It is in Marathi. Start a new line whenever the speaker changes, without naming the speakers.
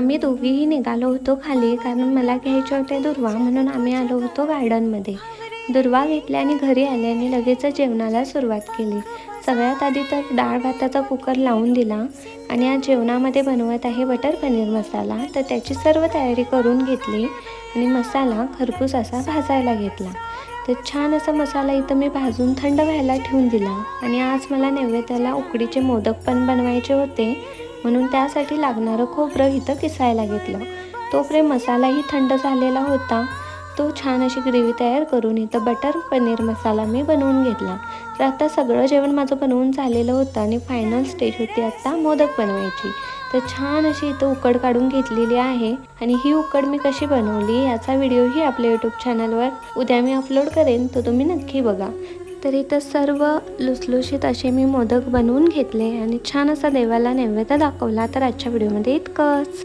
आम्ही दोघीही निघालो होतो खाली कारण मला घ्यायचे होते दुर्वा म्हणून आम्ही आलो होतो गार्डनमध्ये. दुर्वा घेतल्याने आणि घरी आल्याने लगेच जेवणाला सुरुवात केली. सगळ्यात आधी तर डाळ भाताचा कुकर लावून दिला आणि आज जेवणामध्ये बनवत आहे बटर पनीर मसाला. तर त्याची सर्व तयारी करून घेतली आणि मसाला खरपूस असा भाजायला घेतला. तर छान असा मसाला इथं मी भाजून थंड व्हायला ठेवून दिला. आणि आज मला नैवेद्याला उकडीचे मोदक पण बनवायचे होते. म्हणून त्यासाठी लागणारं खोबरं इथं किसायला घेतलं. तोपर्यंत मसालाही थंड झालेला होता. तो छान अशी ग्रेव्ही तयार करून इथं बटर पनीर मसाला मी बनवून घेतला. तर आता सगळं जेवण माझं बनवून झालेलं होतं आणि फायनल स्टेज होती आता मोदक बनवायची. तर छान अशी इथं उकड काढून घेतलेली आहे आणि ही उकड मी कशी बनवली याचा व्हिडिओही आपल्या यूट्यूब चॅनलवर उद्या मी अपलोड करेन तो तुम्ही नक्की बघा. तर इथं सर्व लुसलुशीत असे मी मोदक बनवून घेतले आणि छान असा देवाला नैवेद्य दाखवला. तर आजच्या व्हिडिओमध्ये इतकंच.